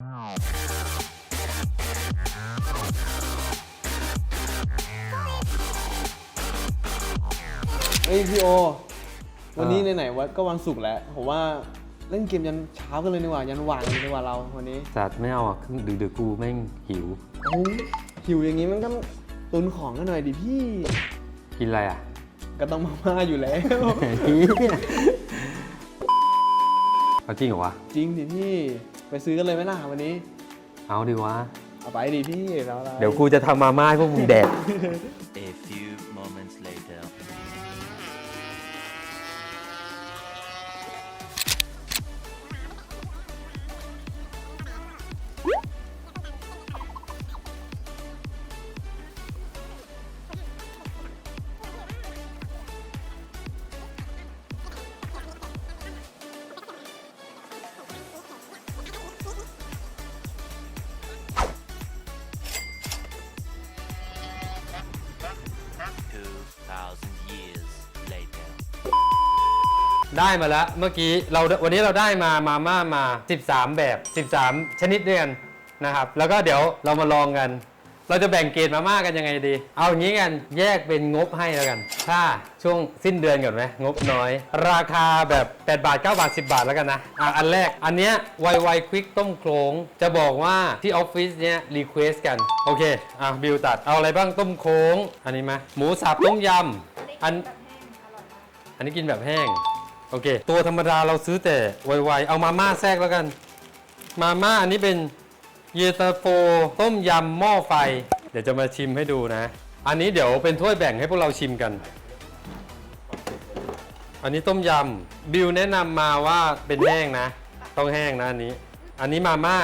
เฮ้ยพี่โอ วันนี้เออไหนๆวัดก็วันศุกร์แล้ว ผมว่าเล่นเกมยันเช้ากันเลยดีกว่า ยันหว่างเลยดีกว่าเราวันนี้จัดไม่เอาอะดึกดึกๆกูแม่งหิวเอ้าหิวอย่างนี้มันก็ตุนของกันหน่อยดิพี่กินอะไรอะ ก็ต้องมาม่าอยู่แล้ว เอาจริงเหรอวะ จริงดิพี่ ไปซื้อกันเลยไหมล่ะวันนี้ เอาดิวะ เอาไปดิพี่แล้วอะไร เดี๋ยวกูจะทำมาม่าให้พวกมึงแดก A few moments later. ได้มาแล้วเมื่อกี้เราวันนี้เราได้มามาม่ามา 13 แบบ 13 ชนิดด้วยกันนะครับ แล้วก็เดี๋ยวเรามาลองกัน เราจะแบ่งเกณฑ์มาม่ากันยังไงดี เอาอย่างนี้กันแยกเป็นงบให้แล้วกัน ถ้าช่วงสิ้นเดือนก่อนไหมงบน้อย ราคาแบบ 8 บาท 9 บาท 10 บาทแล้วกันนะอะอันแรกอันเนี้ยไวไวควิกต้มโคลงจะบอกว่าที่ออฟฟิศเนี้ยรีเควสกัน โอเคอะบิวตัดเอาอะไรบ้างต้มโคลงอันนี้มาหมูสับต้มยำอันอันนี้กินแบบแห้ง โอเค ตัวธรรมดาเราซื้อแต่ไวๆ เอามาม่าแทรกแล้วกัน มาม่าอันนี้เป็นเยตาโฟต้มยำหม้อไฟ เดี๋ยวจะมาชิมให้ดูนะ อันนี้เดี๋ยวเป็นถ้วยแบ่งให้พวกเราชิมกัน อันนี้ต้มยำ บิวแนะนำมาว่าเป็นแห้งนะ ต้องแห้งนะอันนี้ อันนี้มาม่า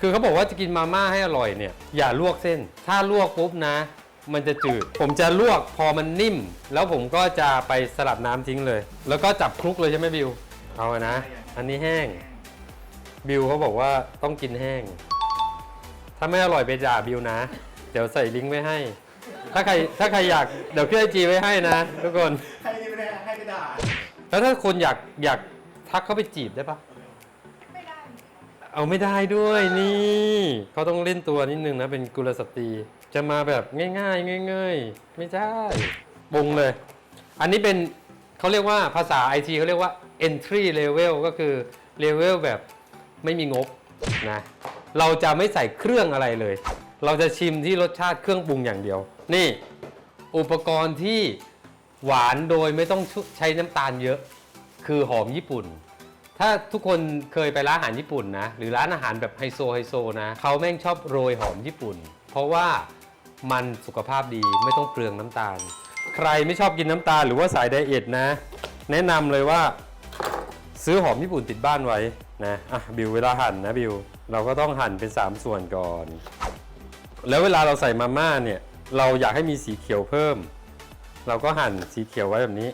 คือเขาบอกว่าจะกินมาม่าให้อร่อยเนี่ย อย่าลวกเส้น ถ้าลวกปุ๊บนะ มันจะจืด ผมจะลวกพอมันนิ่ม แล้วผมก็จะไปสลัดน้ำทิ้งเลย แล้วก็จับคลุกเลยใช่ไหมบิว เอาอะนะ อันนี้แห้ง บิวเขาบอกว่าต้องกินแห้ง ถ้าไม่อร่อยไปด่าบิวนะ เดี๋ยวใส่ลิงก์ไว้ให้ ถ้าใครถ้าใครอยากเดี๋ยวขึ้นไอจีไว้ให้นะ ทุกคนให้ไม่ได้ให้กระดาษแล้วถ้าคนอยากอยากทักเข้าไปจีบได้ปะเอาไม่ได้ด้วยนี่เขาต้องเล่นตัวนิดนึงนะเป็นกุลสตรี จะมาแบบง่ายๆง่ายๆไม่ใช่บงเลย อันนี้เป็นเขาเรียกว่าภาษาไอทีเขาเรียกว่า entry level ก็คือ level แบบไม่มีงบนะเราจะไม่ใส่เครื่องอะไรเลย เราจะชิมที่รสชาติเครื่องปรุงอย่างเดียว นี่ อุปกรณ์ที่หวานโดยไม่ต้องใช้น้ำตาลเยอะ คือหอมญี่ปุ่น ถ้าทุกคนเคยไปร้านอาหารญี่ปุ่นนะ หรือร้านอาหารแบบไฮโซไฮโซนะเขาแม่งชอบโรยหอมญี่ปุ่น เพราะว่า มันสุขภาพดีไม่ต้องเปลืองน้ำตาล ใครไม่ชอบกินน้ำตาลหรือว่าสายไดเอทนะ แนะนำเลยว่าซื้อหอมญี่ปุ่นติดบ้านไว้นะอะบิวเวลาหั่นนะบิวเราก็ต้องหั่นเป็น 3 ส่วนก่อน แล้วเวลาเราใส่มาม่าเนี่ยเราอยากให้มีสีเขียวเพิ่ม เราก็หั่นสีเขียวไว้แบบนี้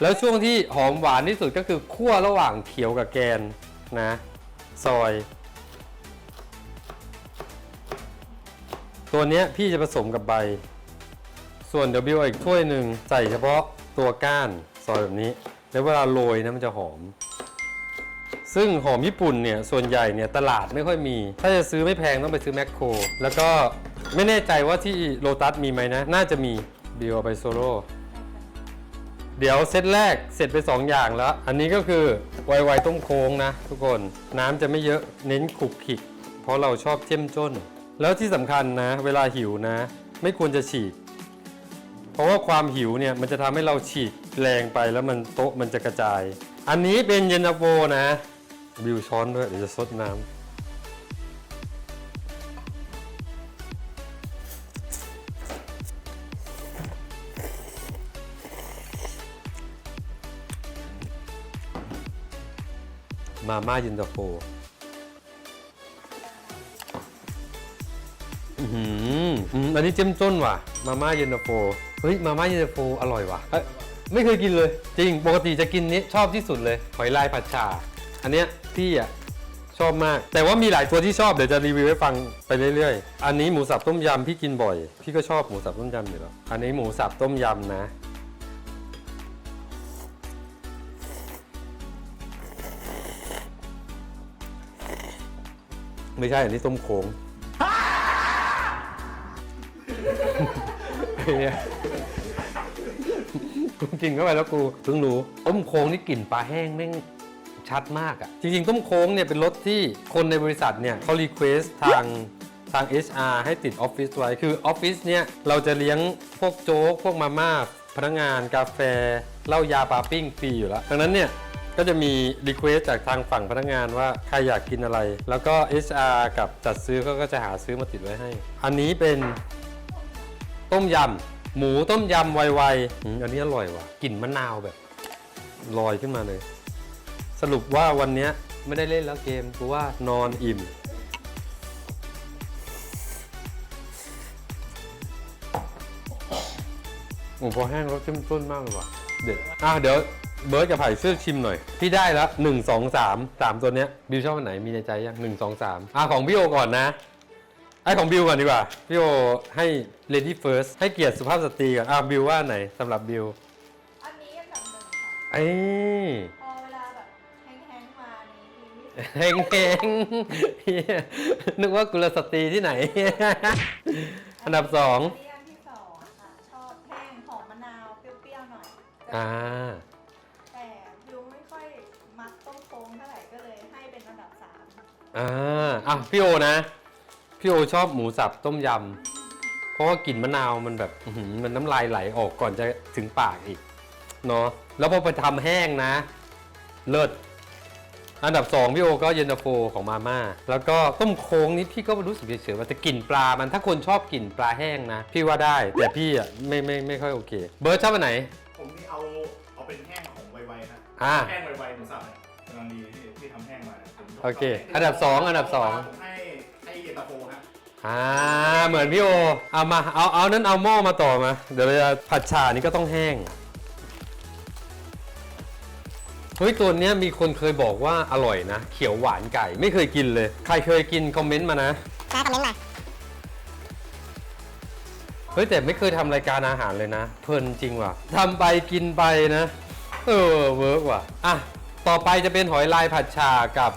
แล้วช่วงที่หอมหวานที่สุดก็คือคั่วระหว่างเขียวกับแกนนะ ซอย ตัวเนี้ยพี่จะผสมกับใบ ส่วนเดี๋ยวบิวเอาอีกถ้วยหนึ่งใส่เฉพาะตัวก้านซอยแบบนี้ แล้วเวลาโรยนะมันจะหอม ซึ่งหอมญี่ปุ่นเนี่ยส่วนใหญ่เนี่ยตลาดไม่ค่อยมี ถ้าจะซื้อไม่แพงต้องไปซื้อแมคโคร แล้วก็ไม่แน่ใจว่าที่โลตัสมีไหมนะ น่าจะมีบิวเอาไปโซโล่เดี๋ยวเซตแรกเสร็จไป 2 อย่างแล้ว อันนี้ก็คือไวๆต้มโค้งนะ ทุกคนน้ำจะไม่เยอะเน้นขุกขิกเพราะเราชอบเจ้มจ้น แล้วที่สำคัญนะ เวลาหิวนะ ไม่ควรจะฉีก เพราะว่าความหิวเนี่ยมันจะทำให้เราฉีกแรงไปแล้วมันโต๊ะมันจะกระจาย อันนี้เป็นเย็นตาโฟนะ บิวช้อนด้วยเดี๋ยวจะซดน้ำมาม่าเย็นตาโฟ อื้อหืออืมอันนี้เจ้มจ้นว่ะ มาม่าเย็นตาโฟ เฮ้ย มาม่าเย็นตาโฟอร่อยว่ะเอ้ยไม่เคยกินเลย จริง ปกติจะกินนี้ชอบที่สุดเลย หอยลายผัดชาอันเนี้ยพี่อะ ชอบมาก แต่ว่ามีหลายตัวที่ชอบ เดี๋ยวจะรีวิวให้ฟังไปเรื่อยๆ อันนี้หมูสับต้มยำพี่กินบ่อย พี่ก็ชอบหมูสับต้มยำอยู่แล้ว อันนี้หมูสับต้มยำนะอไม่ใช่ อันนี้ต้มโค้ง กูกินเข้าไปแล้วกูเพิ่งรู้ต้มโค้งนี่กลิ่นปลาแห้งแม่งชัดมากอะ่ะจริงๆ ต้มโค้งเนี่ยเป็นรสที่คนในบริษัทเนี่ยเขารีเควสทางทาง HR ให้ติดออฟฟิศไว้ คือออฟฟิศเนี่ยเราจะเลี้ยงพวกโจ๊ก พวกมาม่าพนักงานกาแฟเหล้ายาปลาปิ้งฟรีอยู่แล้วดังนั้นเนี่ยก็จะมีรีเควสจากทางฝั่งพนักงานว่าใครอยากกินอะไร แล้วก็ HR กับจัดซื้อก็จะหาซื้อมาติดไว้ให้ อันนี้เป็น ต้มยำหมูต้มยำไวๆอืมอันนี้อร่อยว่ะกลิ่นมะนาวแบบลอยขึ้นมาเลย สรุปว่าวันเนี้ยไม่ได้เล่นแล้วเกมกูว่านอนอิ่ม โอ้พอแห้งแล้วเข้มข้นมากเลยว่ะ เด็ดอะเดี๋ยวเบิร์ดกับไผ่ช่วยชิมหน่อย พี่ได้แล้วหนึ่งสองสามสามตัวเนี้ยบิวชอบอันไหนมีในใจยังหนึ่งสองสามอะของพี่โอก่อนนะ ไอของบิวก่อนดีกว่า พี่โอให้ lady first ให้เกียรติสุภาพสตรีก่อนอะบิวว่าอันไหนสำหรับบิวอันนี้อันดับหนึ่งค่ะ ไอ้พอเวลาแบบแห้งๆมานี้ดีที่สุดเฮงเฮงเหี้ยนึกว่ากุลสตรีที่ไหน อันดับสองอันนี้อันที่สองค่ะ ชอบแห้งหอมมะนาวเปรี้ยวๆหน่อย อ่า แต่บิวไม่ค่อยมักต้มโค้งเท่าไหร่ก็เลยให้เป็นอันดับสามอ่าอะพี่โอนะ พี่โอชอบหมูสับต้มยำ เพราะว่ากลิ่นมะนาวมันแบบอื้อหือมันน้ำลายไหลออกก่อนจะถึงปากอีกเนาะแล้วพอไปทำแห้งนะ เลิศอันดับสองพี่โอก็เย็นตาโฟของมาม่าแล้วก็ต้มโค้งนี้พี่ก็รู้สึกเฉยๆว่าแต่กลิ่นปลามันถ้าคนชอบกลิ่นปลาแห้งนะ พี่ว่าได้ แต่พี่อะไม่ไม่ไม่ค่อยโอเค เบิร์ดชอบอันไหน ผมนี่เอาเอาเป็นแห้งของไวๆฮะอ่า แห้งไวๆหมูสับเนี่ยกำลังดีที่ที่ทำแห้งมานี่ยผมชบโอเคชบอันดับสองอันดับสอง ผมให้ให้ อ่าเหมือนพี่โอเอามาเอาเอานั้นเอาหม้อมาต่อมา เดี๋ยวเราจะผัดฉ่านี่ก็ต้องแห้งเฮ้ยตัวเนี้ยมีคนเคยบอกว่าอร่อยนะ เขียวหวานไก่ไม่เคยกินเลย ใครเคยกินคอมเมนต์มานะมาคอมเมนต์มาเฮ้ยแต่ไม่เคยทำรายการอาหารเลยนะ เพลินจริงว่ะทำไปกินไปนะ เออเวิร์กว่ะอะต่อไปจะเป็นหอยลายผัดฉ่ากับ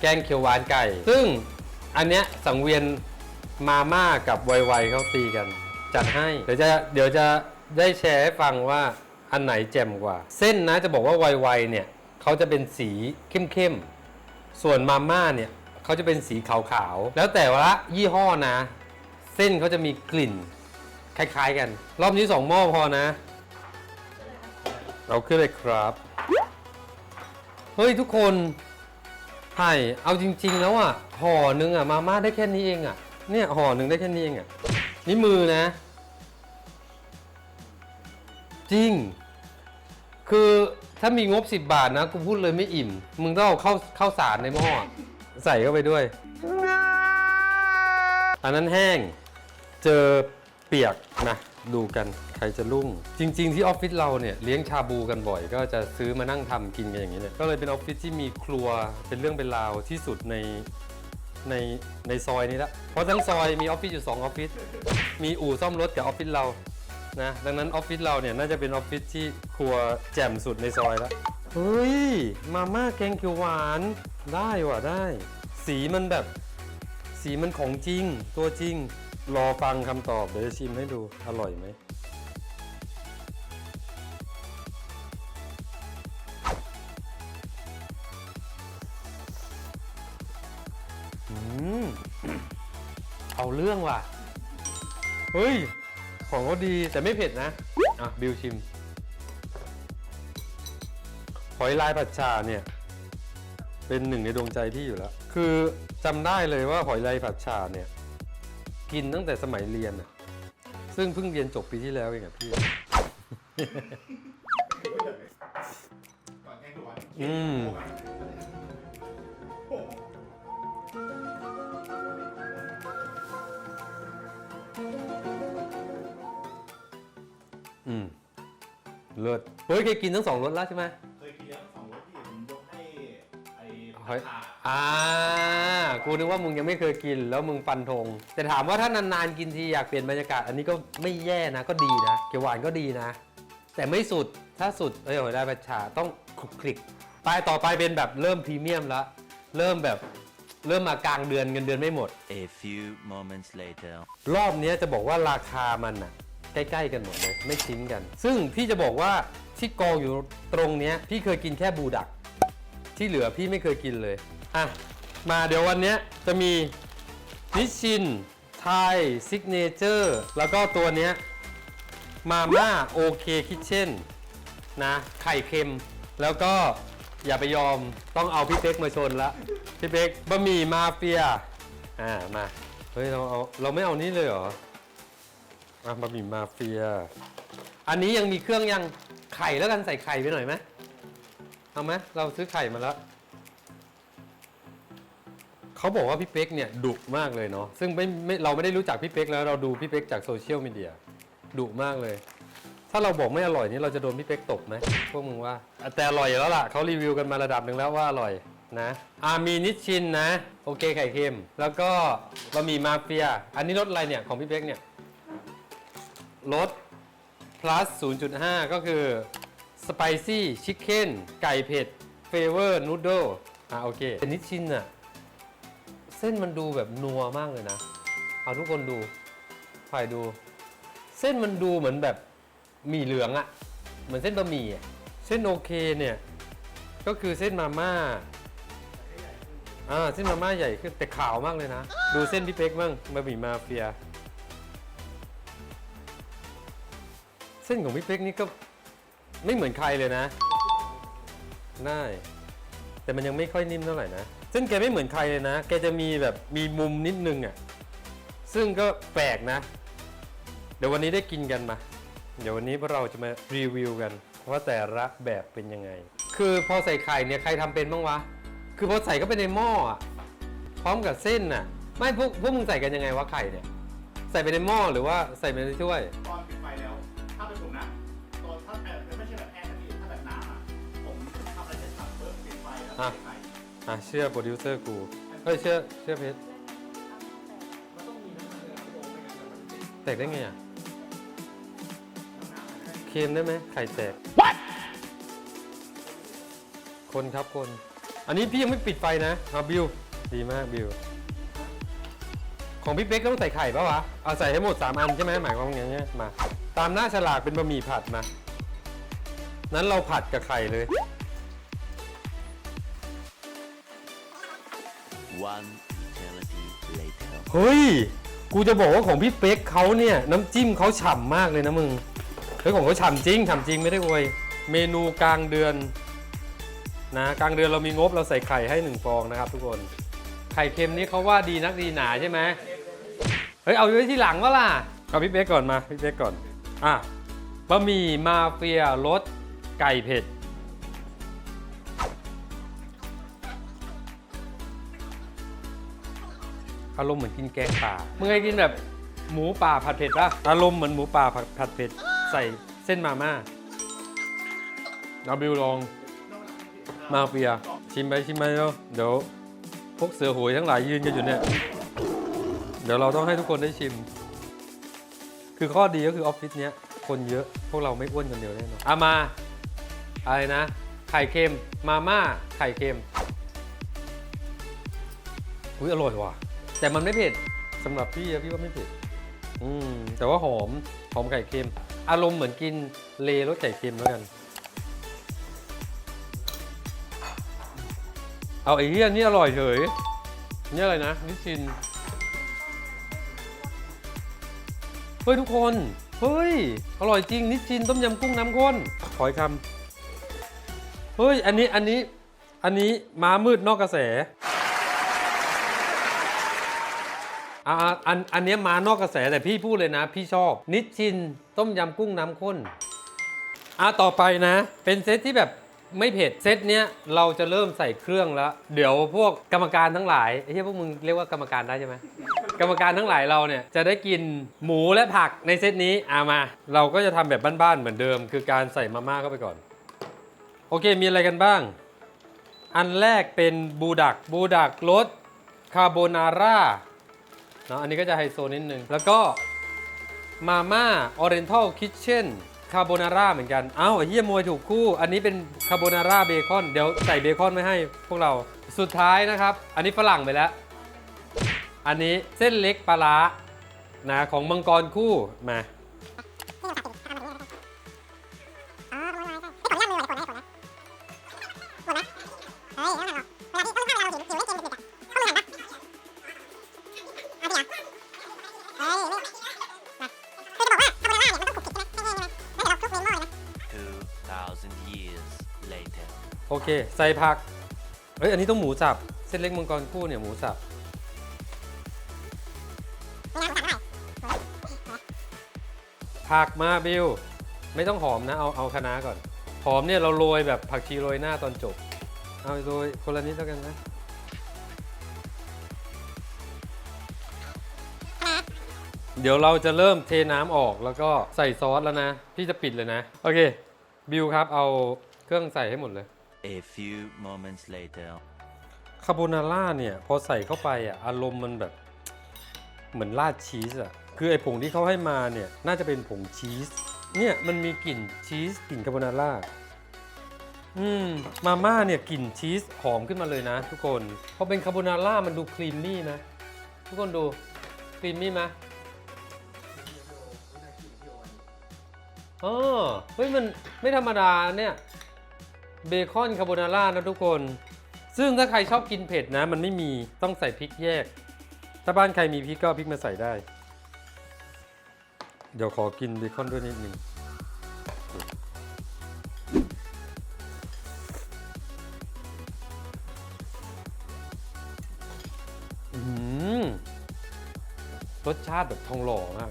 แกงเขียวหวานไก่ ซึ่ง อันเนี้ยสังเวียนมาม่ากับไวๆเขาตีกัน จัดให้ เดี๋ยวจะเดี๋ยวจะได้แชร์ให้ฟังว่าอันไหนแจ่มกว่า เส้นนะจะบอกว่าไวๆเนี่ยเขาจะเป็นสีเข้มๆ ส่วนมาม่าเนี่ยเขาจะเป็นสีขาวๆ แล้วแต่ว่ายี่ห้อนะ เส้นเขาจะมีกลิ่น คล้ายๆกัน รอบนี้สองหม้อพอนะ เราขึ้นเลยครับ เฮ้ยทุกคน ไผ่เอาจริง ๆ แล้วอะห่อหนึ่งอะมาม่าได้แค่นี้เองอะเนี่ยห่อหนึ่งได้แค่นี้เองอะนี่มือนะ จริง คือถ้ามีงบ 10 บาทนะกูพูดเลยไม่อิ่ม มึงต้องเอาเข้าเข้าวสารในหม้อใส่เข้าไปด้วย อันนั้นแห้ง เจอเปียกนะดูกัน ครจะรุ่ง จริง ๆ ที่ออฟฟิศเราเนี่ยเลี้ยงชาบูกันบ่อย ก็จะซื้อมานั่งทำกินกันอย่างนี้เนี่ยก็เลยเป็นออฟฟิศที่มีครัวเป็นเรื่องเป็นราวที่สุดในในในซอยนี้ละเพราะทั้งซอยมีออฟฟิศอยู่2ออฟฟิศมีอู่ซ่อมรถกับออฟฟิศเรานะดังนั้นออฟฟิศเราเนี่ยน่าจะเป็นออฟฟิศที่ครัวแจ่มสุดในซอยแล้วเฮ้ยมาม่าแกงเขียวหวานได้ว่ะได้ สีมันแบบ สีมันของจริง ตัวจริง รอฟังคำตอบเดี๋ยวจะชิมให้ดูอร่อยไหม เอาเรื่องว่ะ เฮ้ย ของเขาดีแต่ไม่เผ็ดนะ อะ บิวชิม หอยลายผัดชาเนี่ย เป็นหนึ่งในดวงใจพี่อยู่แล้ว คือจำได้เลยว่าหอยลายผัดชาเนี่ย กินตั้งแต่สมัยเรียนอะซึ่งเพิ่งเรียนจบปีที่แล้วเองอะพี่ ก่อนแห้งทุกวันอืม โอ้ ยเคยกินทั้งสองรสแล้วใช่ไหมเคยกินแล้วสองรสที่ผมยกให้ไอ้เฮ้ยผัดฉ่าอ่า กูนึกว่ามึงยังไม่เคยกินแล้วมึงฟันธงแต่ถามว่าถ้านานๆกินทีอยากเปลี่ยนบรรยากาศ อันนี้ก็ไม่แย่นะก็ดีนะเกี๊ยวหวานก็ดีนะ แต่ไม่สุดถ้าสุดเอ้ยโอ้ยได้ประชาต้องคลุกคลิกไปต่อไปเป็นแบบเริ่มพรีเมียมแล้วเริ่มแบบเริ่มมากลางเดือนเงินเดือนไม่หมด A few moments later. รอบเนี้ยจะบอกว่าราคามันอะใกล้ ๆ กันหมดเลย ไม่ทิ้งกัน ซึ่งพี่จะบอกว่า ที่กองอยู่ตรงเนี้ยพี่เคยกินแค่บูดัก ที่เหลือพี่ไม่เคยกินเลยอะมาเดี๋ยววันเนี้ยจะมีนิชชินไทยซิกเนเจอร์แล้วก็ตัวเนี้ยมาม่าโอเคคิทเช่นนะไข่เค็ม แล้วก็อย่าไปยอมต้องเอาพี่เป๊กมาชนละพี่เป๊กบะหมี่มาเฟียอ่ามาเฮ้ยเราเอาเราไม่เอานี้เลยเหรออะบะหมี่มาเฟีย อันนี้ยังมีเครื่องยัง ไข่แล้วกันใส่ไข่ไปหน่อยไหมเอาไหมเราซื้อไข่มาแล้วเขาบอกว่าพี่เป๊กเนี่ยดุมากเลยเนาะซึ่งไม่ไม่เราไม่ได้รู้จักพี่เป๊กแล้วเราดูพี่เป๊กจากโซเชียลมีเดียดุมากเลย ถ้าเราบอกไม่อร่อยนี่เราจะโดนพี่เป๊กตบไหมพวกมึงว่าอะแต่อร่อยอยู่แล้วล่ะเขารีวิวกันมาระดับหนึ่งแล้วว่าอร่อยนะอามีนิชชินนะ โอเคไข่เค็ม แล้วก็บะหมี่มาเฟีย อันนี้รสอะไรเนี่ยของพี่เป๊กเนี่ยรส plus 0.5 ก็คือ spicy chicken ไก่เผ็ด flavor noodle อะโอเคแต่นิชชินอะเส้นมันดูแบบนัวมากเลยนะ เอาทุกคนดูถ่ายดู เส้นมันดูเหมือนแบบหมี่เหลืองอะเหมือนเส้นบะหมี่อะเส้นโอเคเนี่ย ก็คือเส้นมาม่าอ่าเส้นมาม่าใหญ่ขึ้นแต่ขาวมากเลยนะ ดูเส้นพี่เป๊กบ้างบะหมี่มาเฟีย ส้นของพี่เป๊กนี่ก็ไม่เหมือนใครเลยนะได้ แต่มันยังไม่ค่อยนิ่มเท่าไหร่นะเส้นแกไม่เหมือนใครเลยนะ แกจะมีแบบมีมุมนิดนึงอะ่ะ ซึ่งก็แปลกนะ เดี๋ยววันนี้ได้กินกันมา เดี๋ยววันนี้พวกเราจะมารีวิวกันว่าแต่ละแบบเป็นยังไง คือพอใส่ไข่เนี่ยใครทำเป็นบ้างวะ คือพอใส่ก็ไปในหม้ออะพร้อมกับเส้นน่ะ ไม่พวกพวกมึงใส่กันยังไงวะไข่เนี่ย ใส่ไปในหม้อหรือว่าใส่ไปในถ้วย ตอน อะใส่ไข่อะเชื่อโปรดิวเซอร์กูเฮ้ยเชื่อเชื่อเพชรแตกได้ไงอะเค็มได้ไหมไข่แตก คนครับคน อันนี้พี่ยังไม่ปิดไฟนะเอาบิวดีมากบิวของพี่เป๊กต้องใส่ไข่ปะวะ เอาใส่ให้หมด 3 อันใช่ไหมหมายความว่าอย่างเงี้ยมา ตามหน้าฉลากเป็นบะหมี่ผัดมา นั้นเราผัดกับไข่เลย One eternity later. เฮ้ย กูจะบอกว่าของพี่เป๊กเขาเนี่ย น้ำจิ้มเขาฉ่ำมากเลยนะมึง เฮ้ยของเขาฉ่ำจริงฉ่ำจริงไม่ได้อวย เมนูกลางเดือนนะกลางเดือนเรามีงบเราใส่ไข่ให้หนึ่งฟองนะครับทุกคน ไข่เค็มนี่เขาว่าดีนักดีหนาใช่ไหมเฮ้ยเอาไว้ที่หลังวะล่ะเอาพี่เป๊กก่อนมาพี่เป๊กก่อน อะบะหมี่มาเฟียรสไก่เผ็ด อารมณ์เหมือนกินแกงป่ามึงเคยกินแบบหมูป่าผัดเผ็ดป่ะอารมณ์เหมือนหมูป่าผัดผัดเผ็ดใส่เส้นมาม่าเอาบิวลองมาเฟียชิมไปชิมไปแล้วเดี๋ยวพวกเสือโหวยทั้งหลายยืนกันอยู่เนี่ย เดี๋ยวเราต้องให้ทุกคนได้ชิม คือข้อดีก็คือออฟฟิศเนี้ยคนเยอะพวกเราไม่อ้วนคนเดียวแน่นอนเอามาอะไรนะ ไข่เค็มมาม่าไข่เค็มอุ้ยอร่อยว่ะ แต่มันไม่เผ็ดสำหรับพี่อะพี่ว่าไม่เผ็ดอืมแต่ว่าหอมหอมไข่เค็ม อารมณ์เหมือนกินเลรสไก่เค็มแล้วกัน เอาไอ้เหี้ยนี่อร่อยเฉยนี่อะไรนะนิชินเฮ้ยทุกคน เฮ้ย อร่อยจริง นิชินต้มยำกุ้งน้ำข้นขออีกคำเฮ้ย อันนี้ อันนี้ อันนี้ ม้ามืดนอกกระแส อ่าอันอันเนี้ยมานอกกระแสแต่พี่พูดเลยนะ พี่ชอบ นิชชินต้มยำกุ้งน้ำข้นอะต่อไปนะ เป็นเซตที่แบบไม่เผ็ดเซตเนี้ยเราจะเริ่มใส่เครื่องแล้ว เดี๋ยวพวกกรรมการทั้งหลายไอ้ที่พวกมึงเรียกว่ากรรมการได้ใช่ไหมกรรมการทั้งหลายเราเนี่ยจะได้กินหมูและผักในเซตนี้อะมา เราก็จะทำแบบบ้านๆเหมือนเดิม คือการใส่มาม่าเข้าไปก่อน โอเคมีอะไรกันบ้าง อันแรกเป็นบูดักบูดักรสคาโบนาร่า เนาะอันนี้ก็จะไฮโซนิดนึง แล้วก็มาม่าออเรนทัลคิทเช่นคาโบนาร่าเหมือนกัน เอ้าเฮียมวยถูกคู่ อันนี้เป็นคาโบนาร่าเบคอน เดี๋ยวใส่เบคอนไม่ให้พวกเรา สุดท้ายนะครับ อันนี้ฝรั่งไปแล้ว อันนี้เส้นเล็กปลาร้านะของมังกรคู่ มา 2,000 years later. โอเค ใส่ผัก เฮ้ย อันนี้ต้องหมูสับ เส้นเล็กมังกรคู่เนี่ยหมูสับ ผักมาบิวไม่ต้องหอมนะ เอาเอาคะน้าก่อน หอมเนี่ยเราโรยแบบผักชีโรยหน้าตอนจบ เอาโรยคนละนิดแล้วกันนะ เดี๋ยวเราจะเริ่มเทน้ำออกแล้วก็ใส่ซอสแล้วนะ พี่จะปิดเลยนะ โอเค บิวครับ เอาเครื่องใส่ให้หมดเลย A few moments later. คาโบนาร่าเนี่ย พอใส่เข้าไปอะอารมณ์มันแบบ เหมือนราดชีสอะ คือไอ้ผงที่เขาให้มาเนี่ย น่าจะเป็นผงชีส เนี่ยมันมีกลิ่นชีสกลิ่นคาโบนาร่าอืมมาม่าเนี่ยกลิ่นชีสหอมขึ้นมาเลยนะ ทุกคนพอเป็นคาโบนาร่ามันดูครีมมี่นะ ทุกคนดูครีมมี่ไหม อ๋อเฮ้ยมันไม่ธรรมดาเนี่ยเบคอนคาโบนาร่านะทุกคน ซึ่งถ้าใครชอบกินเผ็ดนะ มันไม่มีต้องใส่พริกแยก ถ้าบ้านใครมีพริกก็พริกมาใส่ได้ เดี๋ยวขอกินเบคอนด้วยนิดนึงรสชาติแบบทองหล่อมาก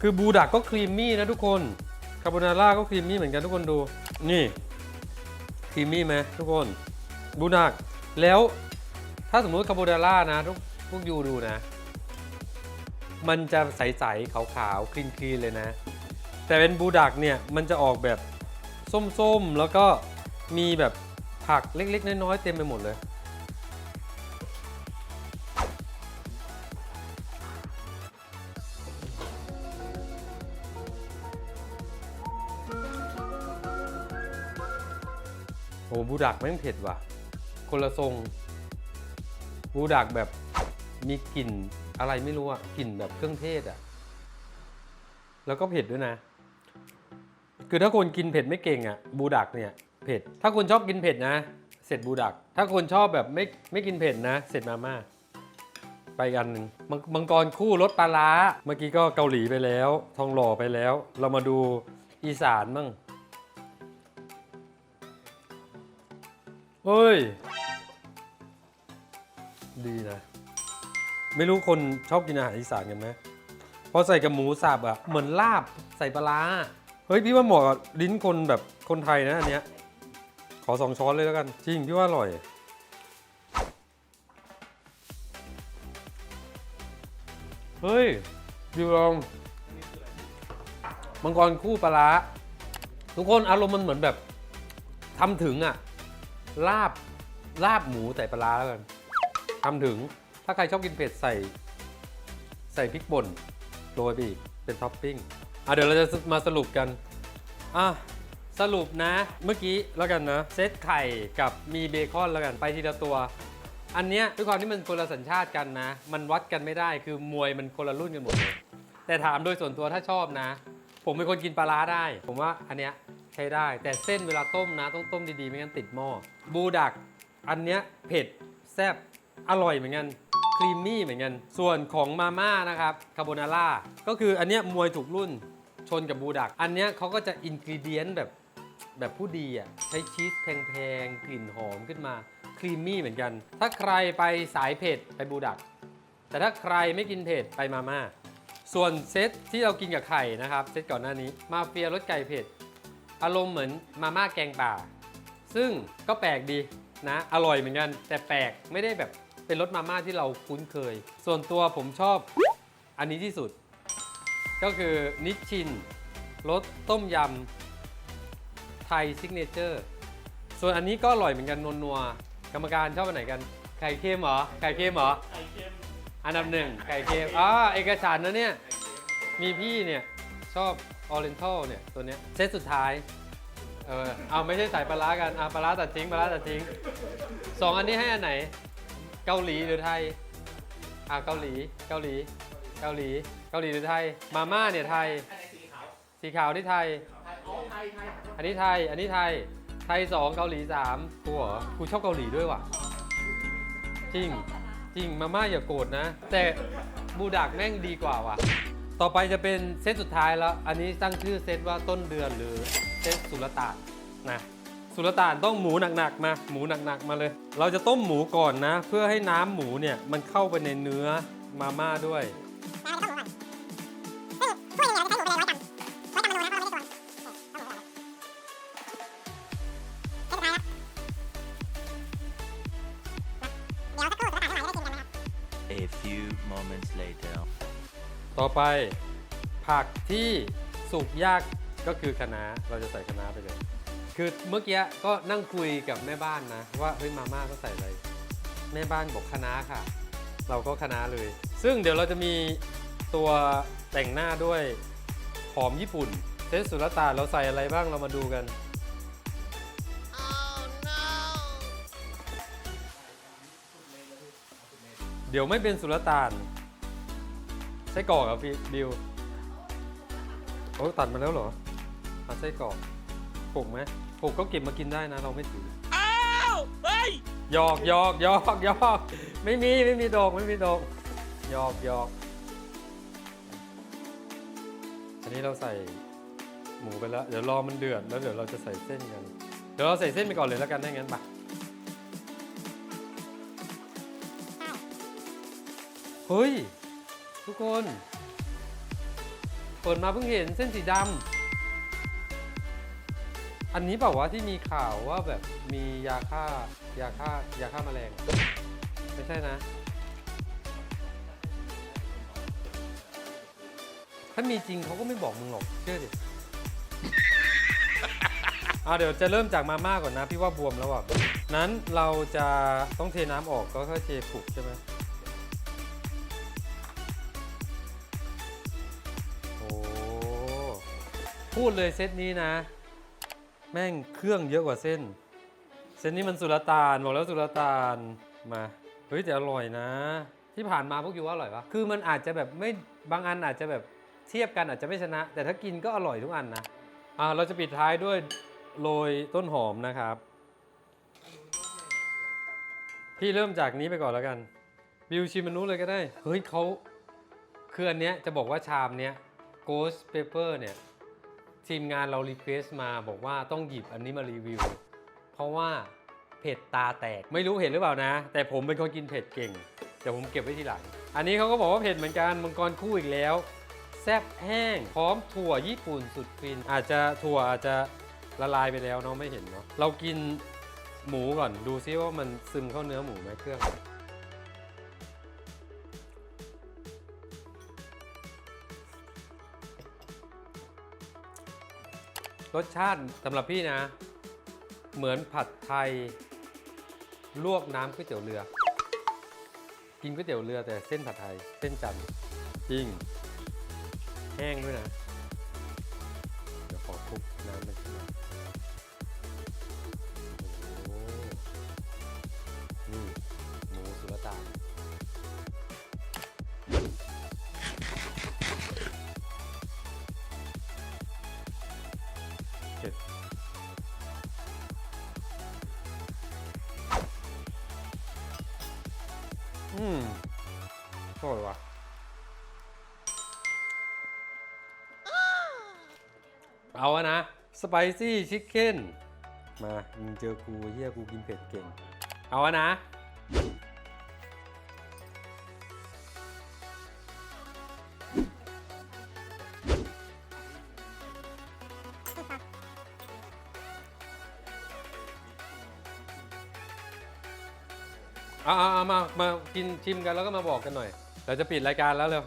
คือบูดักก็ครีมมี่นะทุกคนคาโบนาร่าก็ครีมมี่เหมือนกันทุกคนดู นี่ครีมมี่ไหมทุกคนบูดักแล้วถ้าสมมติคาโบนาร่านะทุกพวกยูดูนะ มันจะใสๆขาวๆคลีนๆเลยนะ แต่เป็นบูดักเนี่ยมันจะออกแบบส้มๆ แล้วก็มีแบบผักเล็กๆ น้อยๆ เต็มไปหมดเลย ดักแม่งเผ็ดว่ะ คนละทรงบูดักแบบมีกลิ่นอะไรไม่รู้อะกลิ่นแบบเครื่องเทศอะแล้วก็เผ็ดด้วยนะ คือถ้าคนกินเผ็ดไม่เก่งอะบูดักเนี่ยเผ็ด ถ้าคนชอบกินเผ็ดนะ เสร็จบูดัก ถ้าคนชอบแบบไม่ไม่กินเผ็ดนะ เสร็จมาม่าไปอันหนึ่งมังมังกรคู่รสปลาร้า เมื่อกี้ก็เกาหลีไปแล้ว ทองหล่อไปแล้ว เรามาดูอีสานมั่ง เฮ้ย ดีนะ ไม่รู้คนชอบกินอาหารอีสานกันไหมพอใส่กับหมูสับอะเหมือนลาบใส่ปลาร้าเฮ้ยพี่ว่าเหมาะกับลิ้นคนแบบคนไทยนะอันเนี้ย ขอสองช้อนเลยแล้วกัน จริงพี่ว่าอร่อย เฮ้ยดิวลองมังกรคู่ปลาร้าทุกคนอารมณ์มันเหมือนแบบทำถึงอะ ลาบลาบหมูใส่ปลาร้าแล้วกันทำถึงถ้าใครชอบกินเผ็ดใส่ ใส่พริกป่นโรยไปอีกเป็นท็อปปิ้งอะเดี๋ยวเราจะมาสรุปกันอะสรุปนะเมื่อกี้แล้วกันนะเซตไข่กับมีเบคอนแล้วกันไปทีละตัว อันเนี้ยด้วยความที่มันคนละสัญชาติกันนะ มันวัดกันไม่ได้คือมวยมันคนละรุ่นกันหมดเลยแต่ถามโดยส่วนตัวถ้าชอบนะ ผมเป็นคนกินปลาร้าได้ ผมว่าอันเนี้ย ช้ได้ แต่เส้นเวลาต้มนะต้องต้มดีๆ ไม่งั้นติดหม้อบูดัก อันเนี้ยเผ็ดแซ่บอร่อยเหมือนกันครีมมี่เหมือนกัน ส่วนของมาม่านะครับคาโบนาร่าก็คืออันเนี้ยมวยถูกรุ่นชนกับบูดัก อันเนี้ยเขาก็จะอินก e เดียนแบบแบบผู้ดีอะใช้ชีสแพงๆ กลิ่นหอมขึ้นมาครีมมี่เหมือนกัน ถ้าใครไปสายเผ็ดไปบูดัก แต่ถ้าใครไม่กินเผ็ดไปมาม่าส่วนเซตที่เรากินกับไข่นะครับ เซตก่อนหน้านี้มาเฟียรสไก่เผ็ด อารมณ์เหมือนมาม่าแกงป่า ซึ่งก็แปลกดีนะ อร่อยเหมือนกัน แต่แปลกไม่ได้แบบเป็นรสมาม่าที่เราคุ้นเคย ส่วนตัวผมชอบอันนี้ที่สุด ก็คือนิชชินรสต้มยำไทยซิกเนเจอร์ส่วนอันนี้ก็อร่อยเหมือนกันนัวๆกรรมการชอบอันไหนกัน ไข่เค็มเหรอ ไข่เค็มเหรอ ไข่เค็มอันดับหนึ่งไข่เค็มอ๋อเอกฉันท์นะเนี่ย มีพี่เนี่ยชอบ ออเรนทัลเนี่ยตัวเนี้ยเซตสุดท้าย เออเอาไม่ใช่ใส่ปลาร้ากันอะปลาร้าตัดทิ้งปลาร้าตัดทิ้งสองอันนี้ให้อันไหน เกาหลีหรือไทย อะเกาหลีเกาหลี เกาหลี เกาหลีหรือไทย มาม่าเนี่ยไทย สีขาวสีขาวที่ไทยไทยอ๋อไทยไทย อันนี้ไทย อันนี้ไทย ไทยสองเกาหลีสามกูเหรอกูชอบเกาหลีด้วยว่ะ จริง จริง มาม่าอย่าโกรธนะ แต่บูดักแม่งดีกว่าว่ะ ต่อไปจะเป็นเซตสุดท้ายแล้ว อันนี้ตั้งชื่อเซตว่าต้นเดือนหรือเซตสุลต่านนะสุลต่านต้องหมูหนักๆมาหมูหนักๆมาเลย เราจะต้มหมูก่อนนะ เพื่อให้น้ำหมูเนี่ยมันเข้าไปในเนื้อมาม่าด้วย ต่อไปผักที่สุกยากก็คือคะน้าเราจะใส่คะน้าไปเลย คือเมื่อกี้ก็นั่งคุยกับแม่บ้านนะ ว่าเฮ้ยมาม่าก็ใส่อะไร แม่บ้านบอกคะน้าค่ะ เราก็คะน้าเลย ซึ่งเดี๋ยวเราจะมีตัวแต่งหน้าด้วยหอมญี่ปุ่นเซตสุรตานเราใส่อะไรบ้างเรามาดูกันเดี๋ยวไม่เป็นสุลต่านไส้กรอกเหรอพี่บิวโอ้ตัดมาแล้วเหรอเอาไส้กรอกปลูกไหมปลูกก็เก็บมากินได้นะ เราไม่ถืออ้าวเฮ้ยหยอกหยอกหยอกหยอกไม่มีไม่มีดอกไม่มีดอกหยอกหยอกอันนี้เราใส่หมูไปแล้ว เดี๋ยวรอมันเดือดแล้วเดี๋ยวเราจะใส่เส้นกัน เดี๋ยวเราใส่เส้นไปก่อนเลยแล้วกันถ้างั้นไปเฮ้ย ทุกคนเปิดมาเพิ่งเห็นเส้นสีดำอันนี้เปล่าที่มีข่าวว่าแบบมียาฆ่ายาฆ่ายาฆ่าแมลง ไม่ใช่นะ ถ้ามีจริงเขาก็ไม่บอกมึงหรอก เชื่อดิอะเดี๋ยวจะเริ่มจากมาม่าก่อนนะ พี่ว่าบวมแล้วอะ นั้นเราจะต้องเทน้ำออกก็ค่อยเทผุกใช่ไหม พูดเลยเซตนี้นะ แม่งเครื่องเยอะกว่าเส้น เส้นนี้มันสุรตานบอกแล้วสุรตานมาเฮ้ยแต่อร่อยนะ ที่ผ่านมาพวกยูว่าอร่อยปะคือมันอาจจะแบบไม่บางอันอาจจะแบบเทียบกันอาจจะไม่ชนะ แต่ถ้ากินก็อร่อยทุกอันนะอ่าเราจะปิดท้ายด้วยโรยต้นหอมนะครับ พี่เริ่มจากนี้ไปก่อนแล้วกันบิวชิมมันนู้เลยก็ได้ เฮ้ยเขาคืออันเนี้ยจะบอกว่าชามเนี้ย Ghost Pepper เนี่ย ทีมงานเรารีเควสมาบอกว่าต้องหยิบอันนี้มารีวิว เพราะว่าเผ็ดตาแตกไม่รู้เห็นหรือเปล่านะ แต่ผมเป็นคนกินเผ็ดเก่งเดี๋ยวผมเก็บไว้ทีหลัง อันนี้เขาก็บอกว่าเผ็ดเหมือนกันมังกรคู่อีกแล้ว แซ่บแห้ง พร้อมถั่วญี่ปุ่นสุดฟิน อาจจะถั่วอาจจะละลายไปแล้วเนาะไม่เห็นเนาะเรากินหมูก่อนดูซิว่ามันซึมเข้าเนื้อหมูไหมเครื่อง สชาติสำหรับพี่นะ เหมือนผัดไทย ลวกน้ำก๋วยเตี๋ยวเรือ กินก๋วยเตี๋ยวเรือแต่เส้นผัดไทยเส้นจันทร์จริง แห้งด้วยนะ ไปซี่ชิคเก้นมามึงเจอกูเฮียกูกินเผ็ดเก่ง เอาอะนะเอาเอาเอามามากินชิมกันแล้วก็มาบอกกันหน่อย เราจะปิดรายการแล้วเร็ว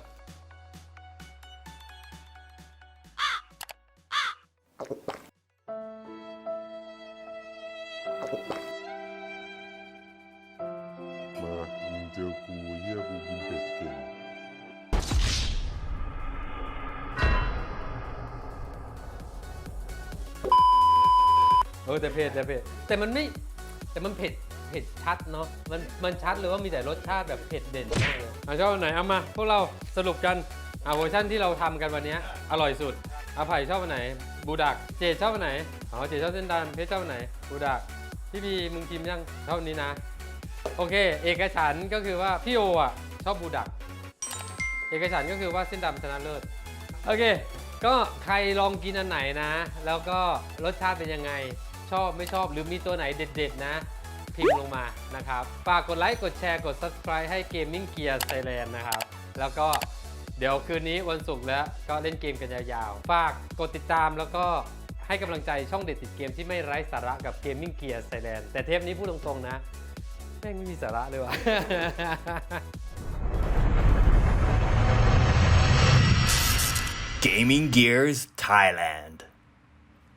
เออแต่เผ็ดแต่เผ็ดแต่มันไม่แต่มันเผ็ดเผ็ดชัดเนาะมันมันชัดเลยว่ามีแต่รสชาติแบบเผ็ดเด่นมากเลยอะชอบอันไหนเอามา พวกเราสรุปกันอะเวอร์ชันที่เราทำกันวันเนี้ยอร่อยสุดอาไผ่ชอบอันไหน บูดักเจดชอบอันไหนอ๋อเจดชอบเส้นดำเพชรชอบอันไหน บูดักพี่พีมึงกินยังชอบอันนี้นะ โอเค เอกฉันท์ก็คือว่าพี่โออะชอบบูดัก เอกฉันท์ก็คือว่าเส้นดำชนะเลิศ โอเค ก็ใครลองกินอันไหนนะ แล้วก็รสชาติเป็นยังไง ชอบไม่ชอบหรือมีตัวไหนเด็ดๆนะ พิมพ์ลงมานะครับฝากกดไลค์กดแชร์กด subscribe ให้ Gaming Gear Thailand นะครับ แล้วก็เดี๋ยวคืนนี้วันศุกร์แล้วก็เล่นเกมกันยาวๆ ฝากกดติดตามแล้วก็ให้กำลังใจช่องเด็ดติดเกมที่ไม่ไร้สาระกับ Gaming Gear Thailand แต่เทปนี้พูดตรงๆนะแม่งไม่มีสาระเลยว่ะ Gaming Gears Thailand.